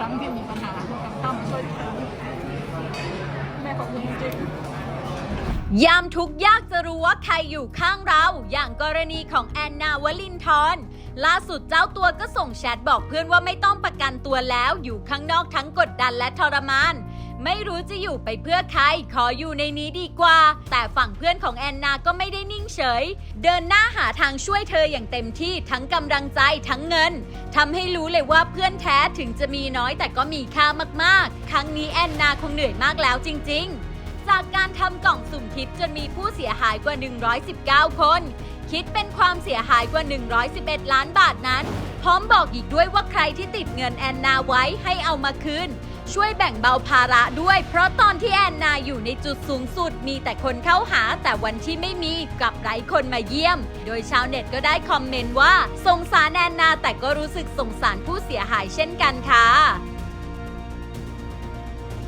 ครั้งที่มีปัญหาคุณตั้มช่วยแม่ขอบคุณจริงยามทุกยากจะรู้ว่าใครอยู่ข้างเรา อย่างกรณีของแอนนาวลินทรล่าสุดเจ้าตัวก็ส่งแชทบอกเพื่อนว่าไม่ต้องประกันตัวแล้วอยู่ข้างนอกทั้งกดดันและทรมาน ไม่รู้จะอยู่ไปเพื่อใคร ขออยู่ในนี้ดีกว่า แต่ฝั่ง ของแอนนาก็ไม่ได้นิ่งเฉย เดินหน้าหาทางช่วยเธออย่างเต็มที่ทั้งกำลังใจทั้งเงินทำให้รู้เลยว่าเพื่อนแท้ถึงจะมีน้อยแต่ก็มีค่ามากๆ ครั้งนี้แอนนาคงเหนื่อยมากแล้วจริง ๆ จากการทำกล่องสุ่มทิปจนมีผู้เสียหายกว่า 119 คน คิดเป็นความเสียหายกว่า 111 ล้านบาทนั้น พร้อมบอกอีกด้วยว่าใครที่ติดเงินแอนนาไว้ให้เอามาคืน ช่วยแบ่งเบาภาระด้วย เพราะตอนที่แอนนาอยู่ในจุดสูงสุดมีแต่คนเข้าหา แต่วันที่ไม่มีกลับไร้คนมาเยี่ยม โดยชาวเน็ตก็ได้คอมเมนต์ว่า สงสารแอนนาแต่ก็รู้สึกสงสารผู้เสียหายเช่นกันค่ะ